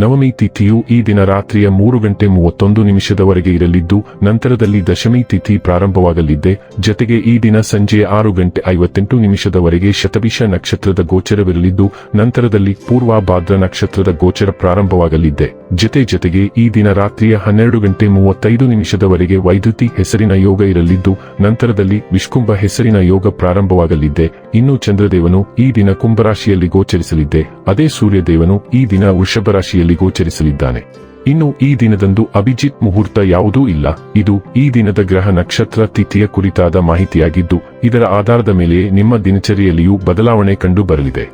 ನವಮಿ ತಿಥಿಯು ಈ ದಿನ ರಾತ್ರಿಯ ಮೂರು ಗಂಟೆ ಮೂವತ್ತೊಂದು ನಿಮಿಷದವರೆಗೆ ಇರಲಿದ್ದು, ನಂತರದಲ್ಲಿ ದಶಮಿ ತಿಥಿ ಪ್ರಾರಂಭವಾಗಲಿದ್ದೆ ಜತೆಗೆ ಈ ದಿನ ಸಂಜೆ ಆರು ಗಂಟೆ ಐವತ್ತೆಂಟು ನಿಮಿಷದವರೆಗೆ ಶತಭಿಷ ನಕ್ಷತ್ರದ ಗೋಚರವಿರಲಿದ್ದು, ನಂತರದಲ್ಲಿ ಪೂರ್ವಾಭಾದ್ರ ನಕ್ಷತ್ರದ ಗೋಚರ ಪ್ರಾರಂಭವಾಗಲಿದ್ದೆ ಜತೆ ಜೊತೆಗೆ ಈ ದಿನ ರಾತ್ರಿಯ ಹನ್ನೆರಡು ಗಂಟೆ ಮೂವತ್ತೈದು ನಿಮಿಷದವರೆಗೆ ವೈದ್ಯುತಿ ಹೆಸರಿನ ಯೋಗ ಇರಲಿದ್ದು, ನಂತರದಲ್ಲಿ ವಿಷ್ಕುಂಭ ಹೆಸರಿನ ಯೋಗ ಪ್ರಾರಂಭವಾಗಲಿದ್ದೆ ಇನ್ನು ಚಂದ್ರದೇವನು ಈ ದಿನ ಕುಂಭರಾಶಿಯಲ್ಲಿ ಗೋಚರಿಸಲಿದ್ದೆ ಅದೇ ಸೂರ್ಯದೇವನು ಈ ದಿನ ವೃಷಭ ರಾಶಿಯಲ್ಲಿ ಗೋಚರಿಸಲಿದ್ದಾನೆ. ಇನ್ನು ಈ ದಿನದಂದು ಅಭಿಜಿತ್ ಮುಹೂರ್ತ ಯಾವುದೂ ಇಲ್ಲ. ಇದು ಈ ದಿನದ ಗ್ರಹ ನಕ್ಷತ್ರ ತಿಥಿಯ ಕುರಿತಾದ ಮಾಹಿತಿಯಾಗಿದ್ದು, ಇದರ ಆಧಾರದ ಮೇಲೆ ನಿಮ್ಮ ದಿನಚರಿಯಲ್ಲಿಯೂ ಬದಲಾವಣೆ ಕಂಡು ಬರಲಿದೆ.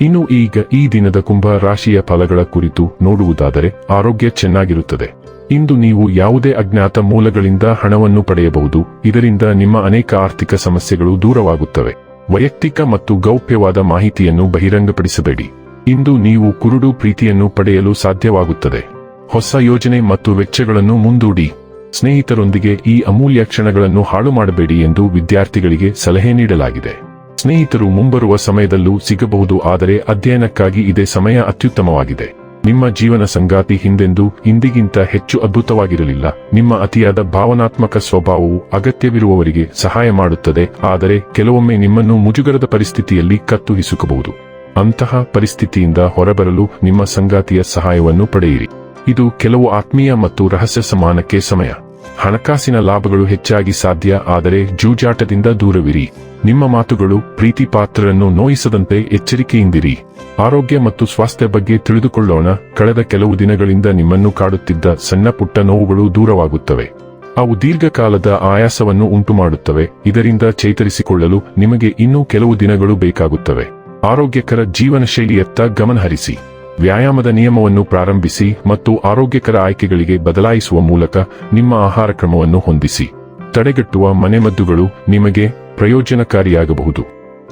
ಇನ್ನು ಈಗ ಈ ದಿನದ ಕುಂಭ ರಾಶಿಯ ಫಲಗಳ ಕುರಿತು ನೋಡುವುದಾದರೆ ಆರೋಗ್ಯ ಚೆನ್ನಾಗಿರುತ್ತದೆ. ಇಂದು ನೀವು ಯಾವುದೇ ಅಜ್ಞಾತ ಮೂಲಗಳಿಂದ ಹಣವನ್ನು ಪಡೆಯಬಹುದು. ಇದರಿಂದ ನಿಮ್ಮ ಅನೇಕ ಆರ್ಥಿಕ ಸಮಸ್ಯೆಗಳು ದೂರವಾಗುತ್ತವೆ. ವೈಯಕ್ತಿಕ ಮತ್ತು ಗೌಪ್ಯವಾದ ಮಾಹಿತಿಯನ್ನು ಬಹಿರಂಗಪಡಿಸಬೇಡಿ. ಇಂದು ನೀವು ಕುರುಡು ಪ್ರೀತಿಯನ್ನು ಪಡೆಯಲು ಸಾಧ್ಯವಾಗುತ್ತದೆ. ಹೊಸ ಯೋಜನೆ ಮತ್ತು ವೆಚ್ಚಗಳನ್ನು ಮುಂದೂಡಿ. ಸ್ನೇಹಿತರೊಂದಿಗೆ ಈ ಅಮೂಲ್ಯ ಕ್ಷಣಗಳನ್ನು ಹಾಳು ಮಾಡಬೇಡಿ ಎಂದು ವಿದ್ಯಾರ್ಥಿಗಳಿಗೆ ಸಲಹೆ ನೀಡಲಾಗಿದೆ. ಸ್ನೇಹಿತರು ಮುಂಬರುವ ಸಮಯದಲ್ಲೂ ಸಿಗಬಹುದು, ಆದರೆ ಅಧ್ಯಯನಕ್ಕಾಗಿ ಇದೇ ಸಮಯ ಅತ್ಯುತ್ತಮವಾಗಿದೆ. ನಿಮ್ಮ ಜೀವನ ಸಂಗಾತಿ ಹಿಂದೆಂದು ಇಂದಿಗಿಂತ ಹೆಚ್ಚು ಅದ್ಭುತವಾಗಿರಲಿಲ್ಲ. ನಿಮ್ಮ ಅತಿಯಾದ ಭಾವನಾತ್ಮಕ ಸ್ವಭಾವವು ಅಗತ್ಯವಿರುವವರಿಗೆ ಸಹಾಯ ಮಾಡುತ್ತದೆ, ಆದರೆ ಕೆಲವೊಮ್ಮೆ ನಿಮ್ಮನ್ನು ಮುಜುಗರದ ಪರಿಸ್ಥಿತಿಯಲ್ಲಿ ಕತ್ತು ಹಿಸುಕಬಹುದು ಅಂತಹ ಪರಿಸ್ಥಿತಿಯಿಂದ ಹೊರಬರಲು ನಿಮ್ಮ ಸಂಗಾತಿಯ ಸಹಾಯವನ್ನು ಪಡೆಯಿರಿ. ಇದು ಕೆಲವು ಆತ್ಮೀಯ ಮತ್ತು ರಹಸ್ಯ ಸಮಾನಕ್ಕೆ ಸಮಯ. ಹಣಕಾಸಿನ ಲಾಭಗಳು ಹೆಚ್ಚಾಗಿ ಸಾಧ್ಯ, ಆದರೆ ಜೂಜಾಟದಿಂದ ದೂರವಿರಿ. ನಿಮ್ಮ ಮಾತುಗಳು ಪ್ರೀತಿ ಪಾತ್ರರನ್ನು ನೋಯಿಸದಂತೆ ಎಚ್ಚರಿಕೆಯಿಂದಿರಿ. ಆರೋಗ್ಯ ಮತ್ತು ಸ್ವಾಸ್ಥ್ಯ ಬಗ್ಗೆ ತಿಳಿದುಕೊಳ್ಳೋಣ. ಕಳೆದ ಕೆಲವು ದಿನಗಳಿಂದ ನಿಮ್ಮನ್ನು ಕಾಡುತ್ತಿದ್ದ ಸಣ್ಣ ಪುಟ್ಟ ನೋವುಗಳು ದೂರವಾಗುತ್ತವೆ. ಅವು ದೀರ್ಘಕಾಲದ ಆಯಾಸವನ್ನು ಉಂಟುಮಾಡುತ್ತವೆ. ಇದರಿಂದ ಚೇತರಿಸಿಕೊಳ್ಳಲು ನಿಮಗೆ ಇನ್ನೂ ಕೆಲವು ದಿನಗಳು ಬೇಕಾಗುತ್ತವೆ. ಆರೋಗ್ಯಕರ ಜೀವನ ಶೈಲಿಯತ್ತ ಗಮನಹರಿಸಿ. ವ್ಯಾಯಾಮದ ನಿಯಮವನ್ನು ಪ್ರಾರಂಭಿಸಿ ಮತ್ತು ಆರೋಗ್ಯಕರ ಆಯ್ಕೆಗಳಿಗೆ ಬದಲಾಯಿಸುವ ಮೂಲಕ ನಿಮ್ಮ ಆಹಾರ ಕ್ರಮವನ್ನು ಹೊಂದಿಸಿ. ತಡೆಗಟ್ಟುವ ಮನೆಮದ್ದುಗಳು ನಿಮಗೆ ಪ್ರಯೋಜನಕಾರಿಯಾಗಬಹುದು.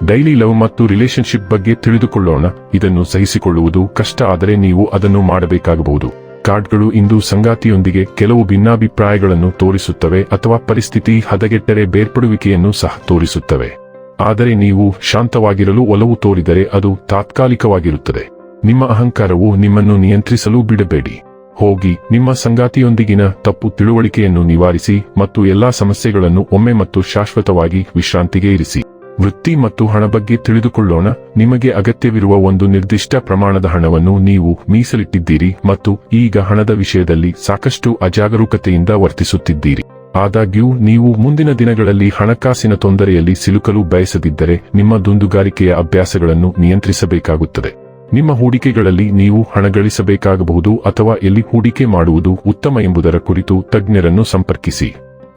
ಡೈಲಿ ಲವ್ ಮತ್ತು ರಿಲೇಷನ್ಶಿಪ್ ಬಗ್ಗೆ ತಿಳಿದುಕೊಳ್ಳೋಣ. ಇದನ್ನು ಸಹಿಸಿಕೊಳ್ಳುವುದು ಕಷ್ಟ ಆದರೆ ನೀವು ಅದನ್ನು ಮಾಡಬೇಕಾಗಬಹುದು. ಕಾರ್ಡ್ಗಳು ಇಂದು ಸಂಗಾತಿಯೊಂದಿಗೆ ಕೆಲವು ಭಿನ್ನಾಭಿಪ್ರಾಯಗಳನ್ನು ತೋರಿಸುತ್ತವೆ ಅಥವಾ ಪರಿಸ್ಥಿತಿ ಹದಗೆಟ್ಟರೆ ಬೇರ್ಪಡುವಿಕೆಯನ್ನು ಸಹ ತೋರಿಸುತ್ತವೆ. ಆದರೆ ನೀವು ಶಾಂತವಾಗಿರಲು ಒಲವು ತೋರಿದರೆ ಅದು ತಾತ್ಕಾಲಿಕವಾಗಿರುತ್ತದೆ. ನಿಮ್ಮ ಅಹಂಕಾರವು ನಿಮ್ಮನ್ನು ನಿಯಂತ್ರಿಸಲು ಬಿಡಬೇಡಿ. ಹೋಗಿ, ನಿಮ್ಮ ಸಂಗಾತಿಯೊಂದಿಗಿನ ತಪ್ಪು ತಿಳುವಳಿಕೆಯನ್ನು ನಿವಾರಿಸಿ ಮತ್ತು ಎಲ್ಲಾ ಸಮಸ್ಯೆಗಳನ್ನು ಒಮ್ಮೆ ಮತ್ತು ಶಾಶ್ವತವಾಗಿ ವಿಶ್ರಾಂತಿಗೆ ಇರಿಸಿ. ವೃತ್ತಿ ಮತ್ತು ಹಣ ಬಗ್ಗೆ ತಿಳಿದುಕೊಳ್ಳೋಣ. ನಿಮಗೆ ಅಗತ್ಯವಿರುವ ಒಂದು ನಿರ್ದಿಷ್ಟ ಪ್ರಮಾಣದ ಹಣವನ್ನು ನೀವು ಮೀಸಲಿಟ್ಟಿದ್ದೀರಿ ಮತ್ತು ಈಗ ಹಣದ ವಿಷಯದಲ್ಲಿ ಸಾಕಷ್ಟು ಅಜಾಗರೂಕತೆಯಿಂದ ವರ್ತಿಸುತ್ತಿದ್ದೀರಿ. ಆದಾಗ್ಯೂ, ನೀವು ಮುಂದಿನ ದಿನಗಳಲ್ಲಿ ಹಣಕಾಸಿನ ತೊಂದರೆಯಲ್ಲಿ ಸಿಲುಕಲು ಬಯಸದಿದ್ದರೆ ನಿಮ್ಮ ದುಂದುಗಾರಿಕೆಯ ಅಭ್ಯಾಸಗಳನ್ನು ನಿಯಂತ್ರಿಸಬೇಕಾಗುತ್ತದೆ. ನಿಮ್ಮ ಹೂಡಿಕೆಗಳಲ್ಲಿ ನೀವು ಹಣ ಗಳಿಸಬೇಕಾಗಬಹುದು ಅಥವಾ ಎಲ್ಲಿ ಹೂಡಿಕೆ ಮಾಡುವುದು ಉತ್ತಮ ಎಂಬುದರ ಕುರಿತು ತಜ್ಞರನ್ನು ಸಂಪರ್ಕಿಸಿ.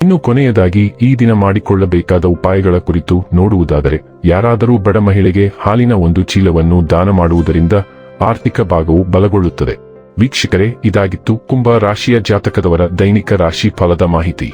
ಇನ್ನು ಕೊನೆಯದಾಗಿ, ಈ ದಿನ ಮಾಡಿಕೊಳ್ಳಬೇಕಾದ ಉಪಾಯಗಳ ಕುರಿತು ನೋಡುವುದಾದರೆ, ಯಾರಾದರೂ ಬಡ ಮಹಿಳೆಗೆ ಹಾಲಿನ ಒಂದು ಚೀಲವನ್ನು ದಾನ ಮಾಡುವುದರಿಂದ ಆರ್ಥಿಕ ಭಾಗವು ಬಲಗೊಳ್ಳುತ್ತದೆ. ವೀಕ್ಷಕರೇ, ಇದಾಗಿತ್ತು ಕುಂಭ ರಾಶಿಯ ಜಾತಕದವರ ದೈನಿಕ ರಾಶಿ ಫಲದ ಮಾಹಿತಿ.